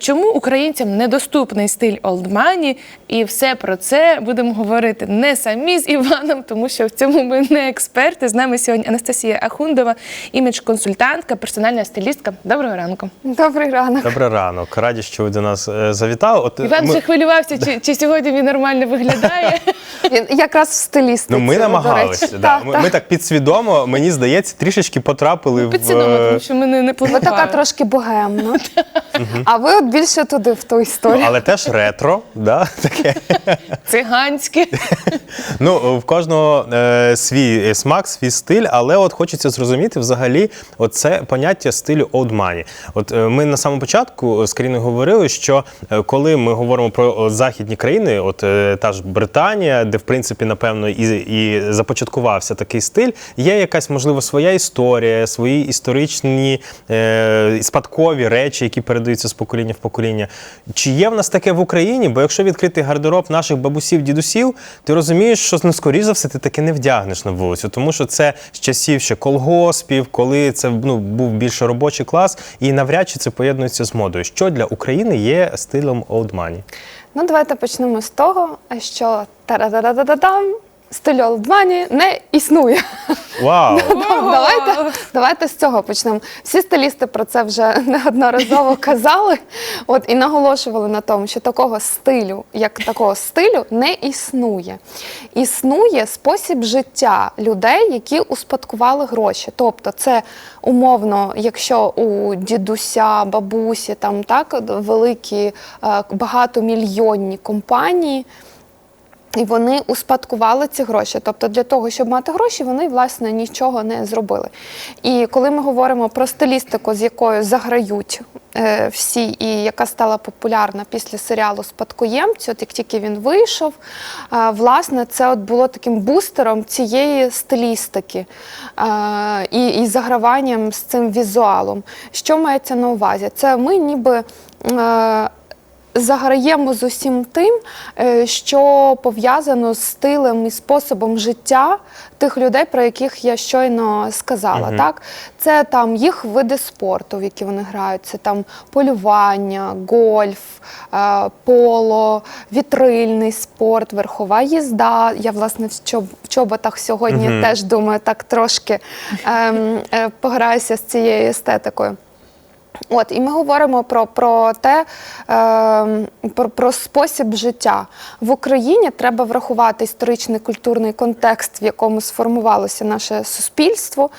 Чому українцям недоступний стиль олдмані? І все про це будемо говорити не самі з Іваном, тому що в цьому ми не експерти. З нами сьогодні Анастасія Ахундова, імідж-консультантка, персональна стилістка. Доброго ранку. Добрий ранок. Добрий ранок. Раді, що ви до нас е, завітали. От е, Іван ми, вже хвилювався, чи, чи сьогодні він нормально виглядає. Він якраз в стилістиці. ну, ми намагалися. Да. Ми, так. ми так підсвідомо, мені здається, трішечки потрапили в. Підсвідомо, е, тому що ми не, не Ви така трошки богемна. А ви от більше туди, в ту ну, історію. але теж ретро, да? таке. циганське. Ну, в кожного е, свій смак, свій стиль, але от хочеться зрозуміти взагалі оце поняття стилю old money. От е, ми на самому початку з Каріною говорили, що е, коли ми говоримо про західні країни, от е, та ж Британія, де в принципі напевно і, і започаткувався такий стиль, є якась можливо своя історія, свої історичні е, спадкові речі, які передаються з покоління в покоління. Чи є в нас таке в Україні? Бо якщо відкрити гардероб наших бабусів, дідусів, ти розумієш, що ну, скоріш за все ти таки не вдягнеш на вулицю, тому що це з часів ще колгоспів, коли це ну, був більше робочий клас, і навряд чи це поєднується з модою. Що для України є стилем old money? Ну, давайте почнемо з того, що та-да-да-да-да-дам, стиль олдмані не існує. Вау! давайте, давайте з цього почнемо. Всі стилісти про це вже неодноразово казали. От і наголошували на тому, що такого стилю, як такого стилю, не існує. Існує спосіб життя людей, які успадкували гроші. Тобто, це умовно, якщо у дідуся, бабусі, там так великі е, багатомільйонні компанії. І вони успадкували ці гроші. Тобто для того, щоб мати гроші, вони власне нічого не зробили. І коли ми говоримо про стилістику, з якою заграють е, всі, і яка стала популярна після серіалу Спадкоємці, от як тільки він вийшов, е, власне, це от було таким бустером цієї стилістики е, і, і заграванням з цим візуалом. Що мається на увазі? Це ми ніби. Е, заграємо з усім тим, е, що пов'язано з стилем і способом життя тих людей, про яких я щойно сказала. Так? Це там їх види спорту, в які вони грають, це там полювання, гольф, е, поло, вітрильний спорт, верхова їзда. Я, власне, в в чоботах сьогодні теж думаю, так трошки ем, е, пограюся з цією естетикою. От, і ми говоримо про, про те, е, про, про спосіб життя. В Україні треба врахувати історичний культурний контекст, в якому сформувалося наше суспільство,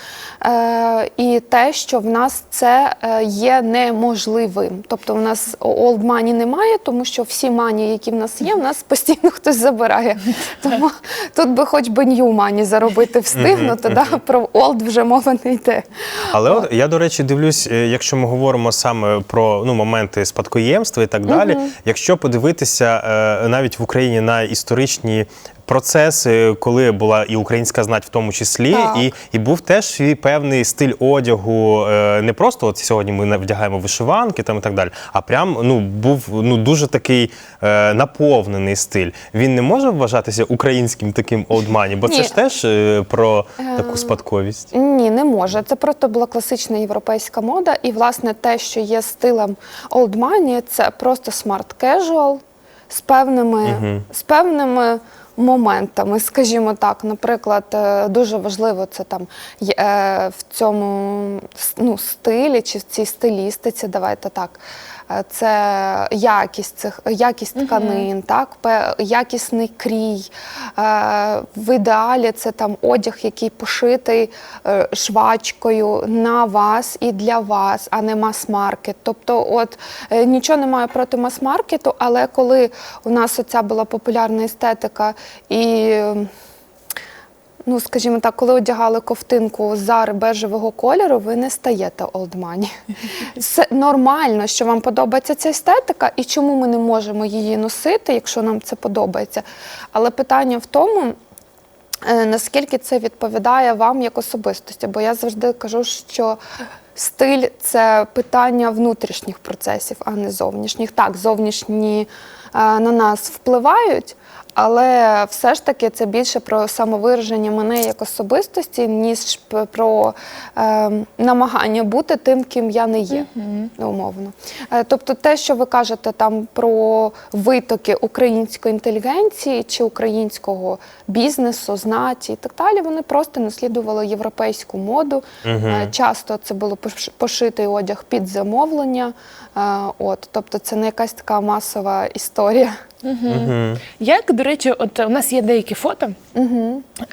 е, і те, що в нас це е, є неможливим. Тобто, в нас old money немає, тому що всі мані, які в нас є, в нас постійно хтось забирає. Тому тут би хоч би new money заробити встигнути, да, про old вже мова не йде. Але от я, до речі, дивлюсь, е, якщо ми говоримо саме про ну, моменти спадкоємства і так далі, якщо подивитися е, навіть в Україні на історичні. Процеси, коли була і українська знать в тому числі, Так. і, і був теж свій певний стиль одягу. е, Не просто от сьогодні ми вдягаємо вишиванки там і так далі, а прям ну був ну дуже такий е, наповнений стиль. Він не може вважатися українським таким олдмані, бо це ж теж е, про таку спадковість. Ні, не може. Це просто була класична європейська мода. І, власне, те, що є стилем money, це просто smart casual з певними, з певними моментами. Скажімо так, наприклад, е, дуже важливо це там е, в цьому ну, стилі чи в цій стилістиці, давайте так. Е, Це якість цих якість тканин, так якісний крій. Е, В ідеалі це там одяг, який пошитий е, швачкою на вас і для вас, а не мас-маркет. Тобто, от нічого немає проти мас-маркету, але коли у нас оця була популярна естетика і. Ну, скажімо так, коли одягали ковтинку зари бежевого кольору, ви не стаєте олдмані. Це нормально, що вам подобається ця естетика, і чому ми не можемо її носити, якщо нам це подобається. Але питання в тому, е, наскільки це відповідає вам як особистості. Бо я завжди кажу, що стиль це питання внутрішніх процесів, а не зовнішніх. Так, зовнішні е, на нас впливають. Але все ж таки це більше про самовираження мене як особистості, ніж про е, намагання бути тим, ким я не є, умовно. Е, тобто, те, що ви кажете там про витоки української інтелігенції чи українського бізнесу, знаті і так далі, вони просто наслідували європейську моду. Е, часто це було пош- пошитий одяг під замовлення. Е, от, тобто, це не якась така масова історія. Як, до речі, от у нас є деякі фото,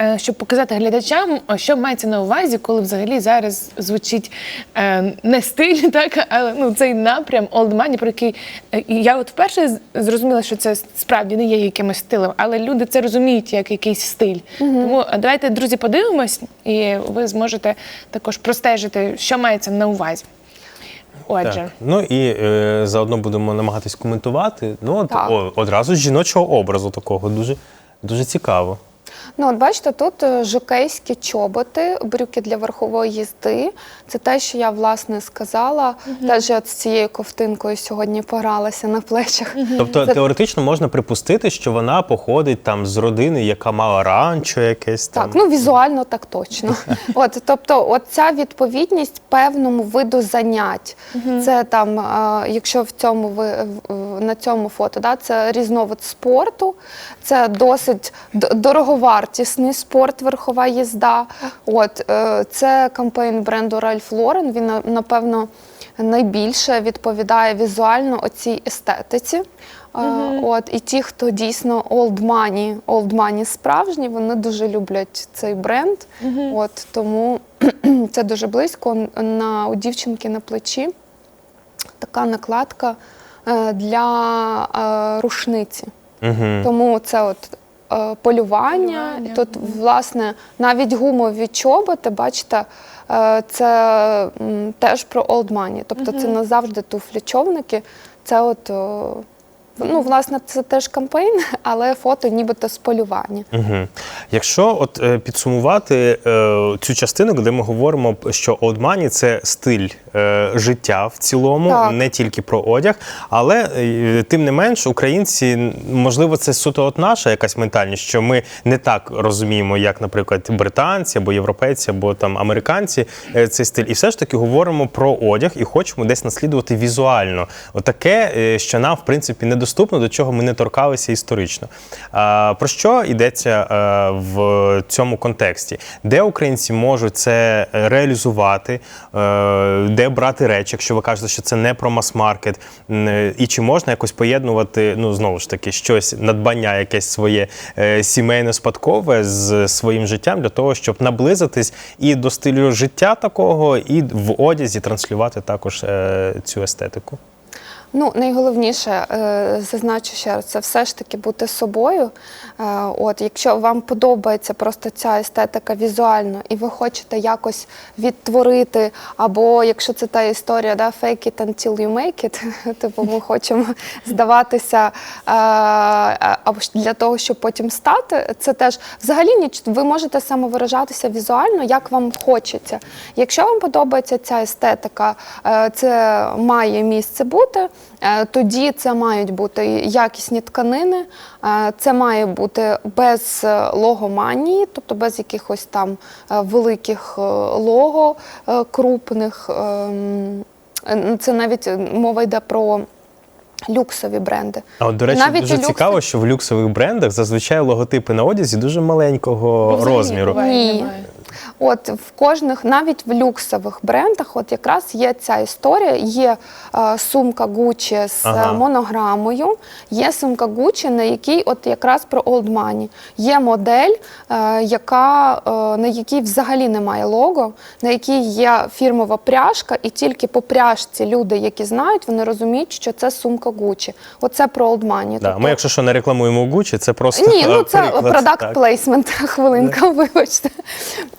е, щоб показати глядачам, що мається на увазі, коли взагалі зараз звучить е, не стиль, так, але ну, цей напрям Old Money, про який е, я от вперше зрозуміла, що це справді не є якимось стилем, але люди це розуміють як якийсь стиль. Тому е, давайте, друзі, подивимось, і ви зможете також простежити, що мається на увазі. Отже. Так. Ну і е, заодно будемо намагатись коментувати. Ну, от, Так. о, одразу з жіночого образу такого дуже, дуже цікаво. Ну, от бачите, тут е, жокейські чоботи, брюки для верхової їзди. Це те, що я власне сказала. Теж я з цією ковтинкою сьогодні погралася на плечах. Тобто Це- теоретично можна припустити, що вона походить там з родини, яка мала ранчо якесь там. Так, ну візуально так точно. От, тобто, от ця відповідність певному виду занять. Це там, е, якщо в цьому ви на цьому фото, да, це різновид спорту, це досить д- дороговартісний спорт, верхова їзда. От е, це кампейн бренду Ralph Lauren. Він напевно найбільше відповідає візуально оцій естетиці. Е, От і ті, хто дійсно old money, old money справжні, вони дуже люблять цей бренд. От тому це дуже близько. На у дівчинки на плечі така накладка е, для е, рушниці. Угу. Тому це от полювання. Полювання, Тут, власне, навіть гумові чоботи, бачите, е, це теж про old money. Тобто це назавжди туфлі човники. Це от. Ну, власне, це теж кампейн, але фото нібито з полювання. Угу. Якщо от е, підсумувати е, цю частину, де ми говоримо, що Money – це стиль е, життя в цілому, Так. не тільки про одяг, але е, тим не менш, українці, можливо, це суто от наша якась ментальність, що ми не так розуміємо, як, наприклад, британці або європейці, або там американці е, цей стиль. І все ж таки говоримо про одяг і хочемо десь наслідувати візуально. Отаке, е, що нам, в принципі, недоступно, до чого ми не торкалися історично. А, про що йдеться е, в цьому контексті? Де українці можуть це реалізувати, е, де брати речі, якщо ви кажете, що це не про мас-маркет, і чи можна якось поєднувати, ну знову ж таки, щось надбання, якесь своє е, сімейне спадкове з своїм життям для того, щоб наблизитись і до стилю життя такого, і в одязі транслювати також цю естетику. Ну, найголовніше, е, зазначу ще раз, це все ж таки бути собою. Е, От, якщо вам подобається просто ця естетика візуально, і ви хочете якось відтворити, або якщо це та історія, да, fake it until you make it, типу ми хочемо здаватися е, для того, щоб потім стати, це теж взагалі ніч ви можете самовиражатися візуально, як вам хочеться. Якщо вам подобається ця естетика, це має місце бути. Е, Тоді це мають бути якісні тканини, е, це має бути без е, логоманії, тобто без якихось там великих лого крупних. ем, Це навіть мова йде про люксові бренди. А от, до речі, Навіть дуже і люкси- цікаво, що в люксових брендах зазвичай логотипи на одязі дуже маленького Взагалі розміру. Ні. От в кожних, навіть в люксових брендах, от якраз є ця історія. Є е, сумка Gucci з е, Ага. монограмою, є сумка Gucci, на якій от якраз про Old Money. Є модель, е, яка, е, на якій взагалі немає лого, на якій є фірмова пряжка, і тільки по пряжці люди, які знають, вони розуміють, що це сумка Gucci. Оце про Old Money. Да, Тобто- ми, якщо що не рекламуємо Gucci, це просто ні, ну е, це продакт плейсмент, хвилинка, вибачте.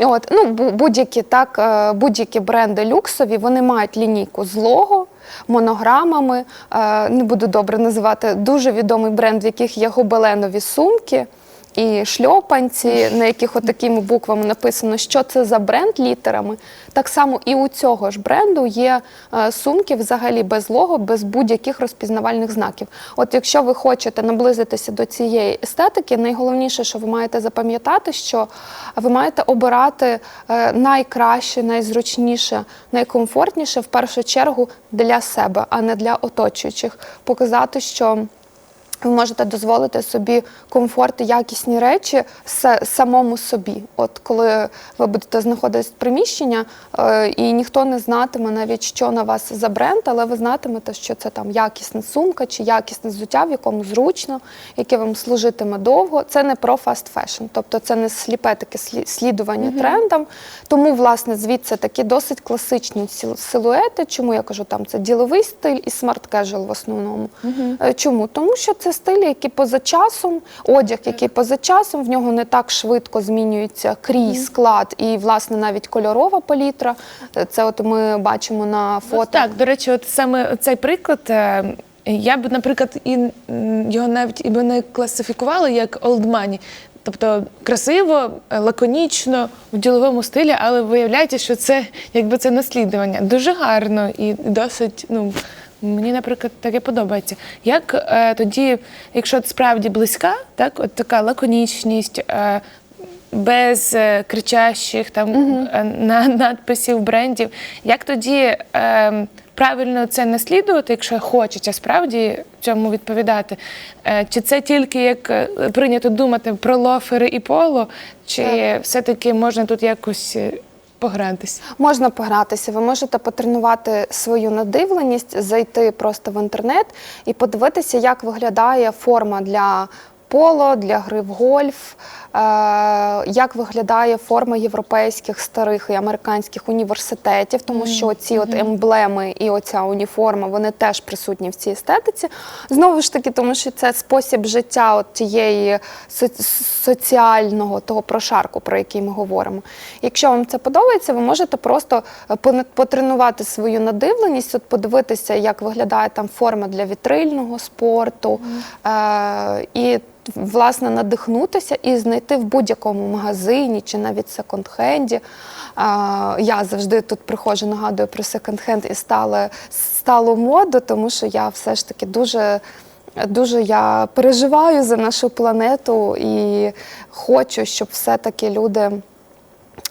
От, ну, будь-які так, е, будь-які бренди люксові, вони мають лінійку з лого, монограмами. Е, Не буду добре називати дуже відомий бренд, в яких є гобеленові сумки. І шльопанці, на яких отакими буквами написано, що це за бренд літерами. Так само і у цього ж бренду є е, сумки взагалі без лого, без будь-яких розпізнавальних знаків. От якщо ви хочете наблизитися до цієї естетики, найголовніше, що ви маєте запам'ятати, що ви маєте обирати е, найкраще, найзручніше, найкомфортніше в першу чергу для себе, а не для оточуючих. Показати, що ви можете дозволити собі комфорт і якісні речі самому собі. От коли ви будете знаходитись в приміщення, е, і ніхто не знатиме навіть, що на вас за бренд, але ви знатимете, що це там якісна сумка чи якісне взуття, в якому зручно, яке вам служитиме довго. Це не про фаст фешн, тобто це не сліпе таке слі- слідування трендам. Тому, власне, звідси такі досить класичні сил- силуети. Чому я кажу, там це діловий стиль і смарт кежуал в основному. Е, Чому? Тому що це стилі, які поза часом, одяг, який поза часом, в нього не так швидко змінюється крій, склад і, власне, навіть кольорова палітра. Е, Це от ми бачимо на фото. От так, до речі, от саме цей приклад. е, Я б, наприклад, і його навіть і би не класифікувала як old money. Тобто красиво, е, лаконічно, в діловому стилі, але виявляється, що це якби це наслідування. Дуже гарно і досить, ну. Мені, наприклад, таке подобається. Як е, тоді, якщо справді близька, так, от така лаконічність, е, без е, кричащих там е, на, надписів брендів. Як тоді е, правильно це наслідувати, якщо хочеться справді цьому відповідати? Е, чи це тільки як е, прийнято думати про лофери і поло, чи все-таки можна тут якось е, погратися? Можна погратися, ви можете потренувати свою надивленість, зайти просто в інтернет і подивитися, як виглядає форма для поло, для гри в гольф, е, як виглядає форма європейських старих і американських університетів, тому що ці от емблеми і оця уніформа вони теж присутні в цій естетиці. Знову ж таки, тому що це спосіб життя от тієї соціального того прошарку, про який ми говоримо. Якщо вам це подобається, ви можете просто е, потренувати свою надивленість, от подивитися, як виглядає там форма для вітрильного спорту, е- і власне надихнутися і знайти в будь-якому магазині чи навіть секонд-хенді. Я завжди тут приходжу, нагадую про секонд-хенд і стали, сталу моду, тому що я все ж таки дуже. Дуже я переживаю за нашу планету і хочу, щоб все-таки люди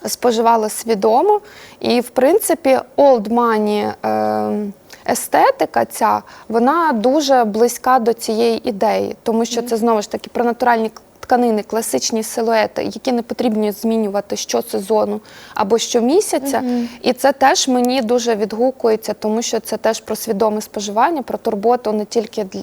споживали свідомо. І, в принципі, old money е, естетика ця, вона дуже близька до цієї ідеї, тому що це знову ж таки про натуральні тканини, класичні силуети, які не потрібно змінювати щосезону або щомісяця. І це теж мені дуже відгукується, тому що це теж про свідоме споживання, про турботу не тільки для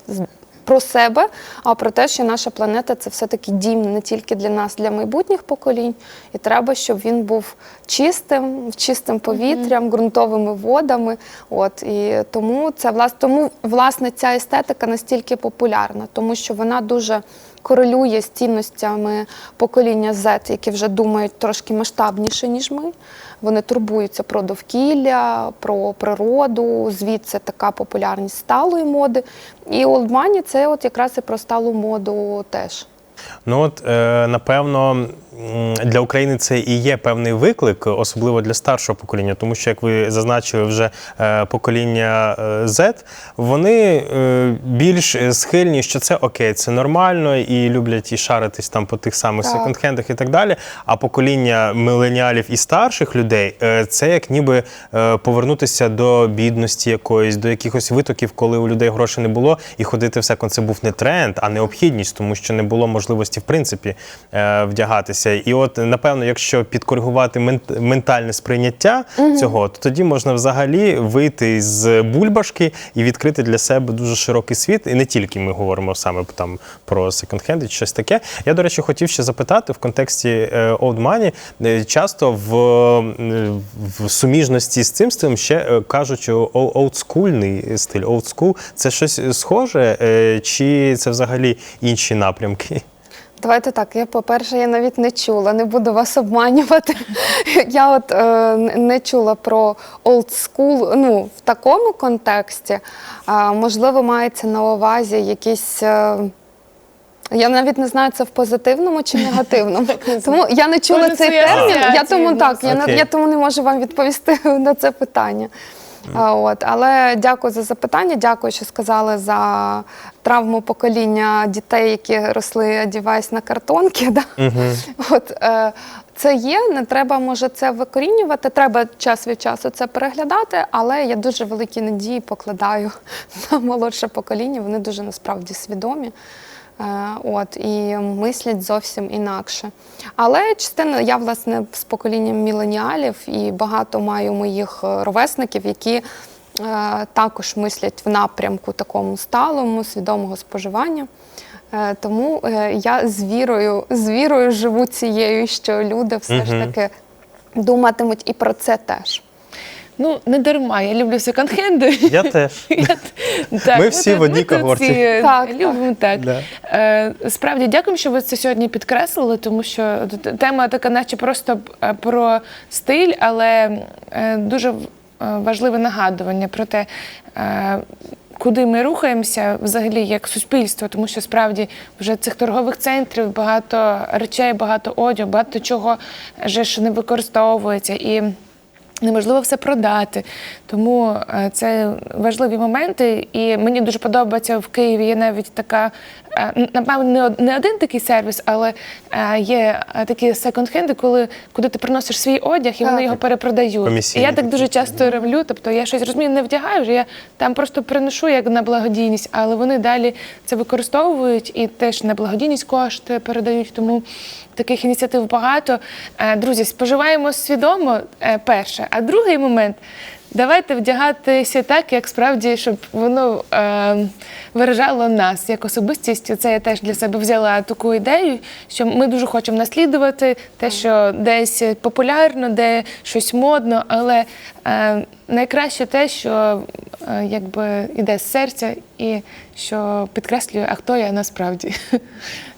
про себе, а про те, що наша планета це все-таки дім не тільки для нас, для майбутніх поколінь. І треба, щоб він був чистим, чистим повітрям, ґрунтовими водами. От і тому це власне, тому власне ця естетика настільки популярна, тому що вона дуже корелює з цінностями покоління Z, які вже думають трошки масштабніше, ніж ми. Вони турбуються про довкілля, про природу, звідси така популярність сталої моди. І Money – це от якраз і про сталу моду теж. Ну от е, напевно для України це і є певний виклик, особливо для старшого покоління, тому що, як ви зазначили, вже е, покоління е, Z, вони е, більш схильні, що це окей, це нормально, і люблять і шаритись там по тих самих секонд-хендах і так далі. А покоління миленіалів і старших людей е, це як ніби е, повернутися до бідності якоїсь, до якихось витоків, коли у людей грошей не було, і ходити в секонд це був не тренд, а необхідність, тому що не було можливості в принципі е, вдягатися. І от напевно, якщо підкоригувати мент- ментальне сприйняття цього, то тоді можна взагалі вийти з бульбашки і відкрити для себе дуже широкий світ. І не тільки ми говоримо саме там про секонд-хенди чи щось таке. Я, до речі, хотів ще запитати в контексті е, Old Money, е, часто в, е, в суміжності з цим стилем ще кажуть, що олдскульний стиль, school – це щось схоже, чи це взагалі інші напрямки? Давайте так. Я, по-перше, я навіть не чула, не буду вас обманювати. Я от е, не чула про old school, ну, в такому контексті. А, можливо, мається на увазі якісь. Е, Я навіть не знаю, це в позитивному чи негативному. Тому я не чула цей термін. Я тому так, я, я тому не можу вам відповісти на це питання. От, але дякую за запитання. Дякую, що сказали за травму покоління дітей, які росли одіваясь на картонки. Да? От, е, це є, не треба може це викорінювати. Треба час від часу це переглядати, але я дуже великі надії покладаю на молодше покоління. Вони дуже насправді свідомі. Е, От і мислять зовсім інакше. Але частина я власне з поколінням міленіалів і багато маю моїх е, ровесників, які е, також мислять в напрямку такому сталому, свідомого споживання. Е, Тому е, я з вірою, з вірою живу цією, що люди все ж таки думатимуть і про це теж. Ну, не дарма, я люблю секонд-хенди. Я теж. Я- так, Ми всі тут- в одній тут когорті. всі, е, Так, любимо так. Да. Е, Справді дякую, що ви це сьогодні підкреслили, тому що т- тема така, наче просто е, про стиль, але е, дуже в- е, важливе нагадування про те. е, Куди ми рухаємося взагалі як суспільство, тому що справді вже цих торгових центрів багато речей, багато одягу, багато чого вже ж не використовується і неможливо все продати. Тому е, це важливі моменти. І мені дуже подобається в Києві. Є навіть така, е, напевно, не один такий сервіс, але е, є такі секонд-хенди, коли куди ти приносиш свій одяг і вони його перепродають. І я так дуже часто роблю. Тобто я щось розумію, не вдягаю вже. Я там просто приношу як на благодійність, але вони далі це використовують і теж на благодійність кошти передають. Тому таких ініціатив багато. Друзі, споживаємо свідомо перше. А другий момент. Давайте вдягатися так, як справді, щоб воно е, виражало нас як особистість. Це я теж для себе взяла таку ідею, що ми дуже хочемо наслідувати те, що десь популярно, де щось модно, але е, найкраще те, що е, якби іде з серця і що підкреслює, а хто я насправді.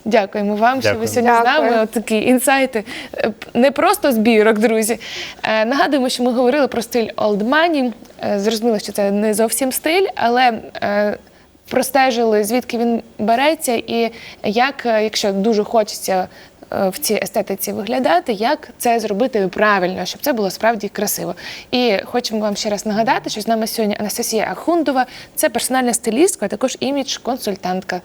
Дякуємо вам, що ви Дякую. сьогодні з нами. От такі інсайти. Е, Не просто збірок, друзі. Е, Нагадуємо, що ми говорили про стиль Old Money. Е, Зрозуміло, що це не зовсім стиль, але е, простежили, звідки він береться, і як, е, якщо дуже хочеться в цій естетиці виглядати, як це зробити правильно, щоб це було справді красиво. І хочемо вам ще раз нагадати, що з нами сьогодні Анастасія Ахундова, це персональна стилістка, а також імідж-консультантка.